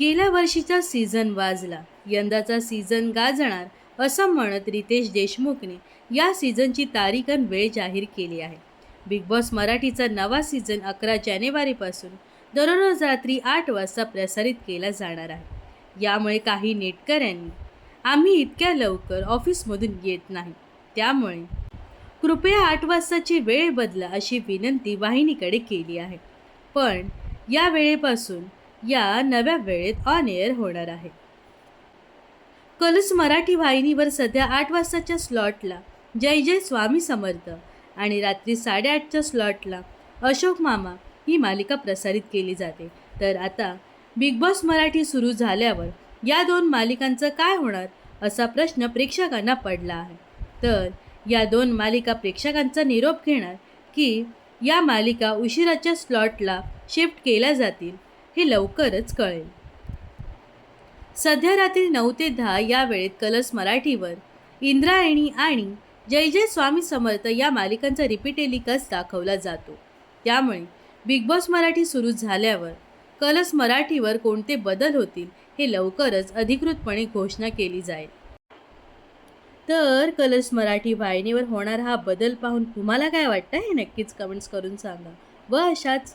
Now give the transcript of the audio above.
गेल्या वर्षीचा सीझन वाजला. यंदाचा सीझन गाजणार असं म्हणत रितेश देशमुखने या सीझनची तारीख आणि वेळ जाहीर केली आहे. बिग बॉस मराठीचा नवा सीझन अकरा जानेवारीपासून दररोज रात्री आठ वाजता प्रसारित केला जाणार आहे. यामुळे काही नेटकऱ्यांनी आम्ही इतक्या लवकर ऑफिसमधून येत नाही. त्यामुळे कृपया आठ वाजताची वेळ बदला अशी विनंती वाहिनीकडे केली आहे. पण या वेळेपासून या नव्या वेळेत ऑन एअर होणार आहे. कलुस मराठी वाहिनीवर सध्या आठ वाजताच्या स्लॉटला जय जय स्वामी समर्थ आणि रात्री साडेआठच्या स्लॉटला अशोक मामा ही मालिका प्रसारित केली जाते. तर आता बिग बॉस मराठी सुरू झाल्यावर या दोन मालिकांचं काय होणार असा प्रश्न प्रेक्षकांना पडला आहे. तर या दोन मालिका प्रेक्षकांचा निरोप घेणार की या मालिका उशिराच्या स्लॉटला शिफ्ट केल्या जातील हे लवकरच कळेल. सध्या रात्री नऊ ते दहा या वेळेत कलर्स मराठीवर इंद्रायणी आणि जय जय स्वामी समर्थ या मालिकांचा रिपीट टेलिकास्ट दाखवला जातो. त्यामुळे बिग बॉस मराठी सुरू झाल्यावर कलर्स मराठीवर कोणते बदल होतील हे लवकरच अधिकृतपणे घोषणा केली जाईल. तर कलर्स मराठी वाहिनीवर होणारा हा बदल पाहून तुम्हाला काय वाटतं हे नक्कीच कमेंट्स करून सांगा. व अशाच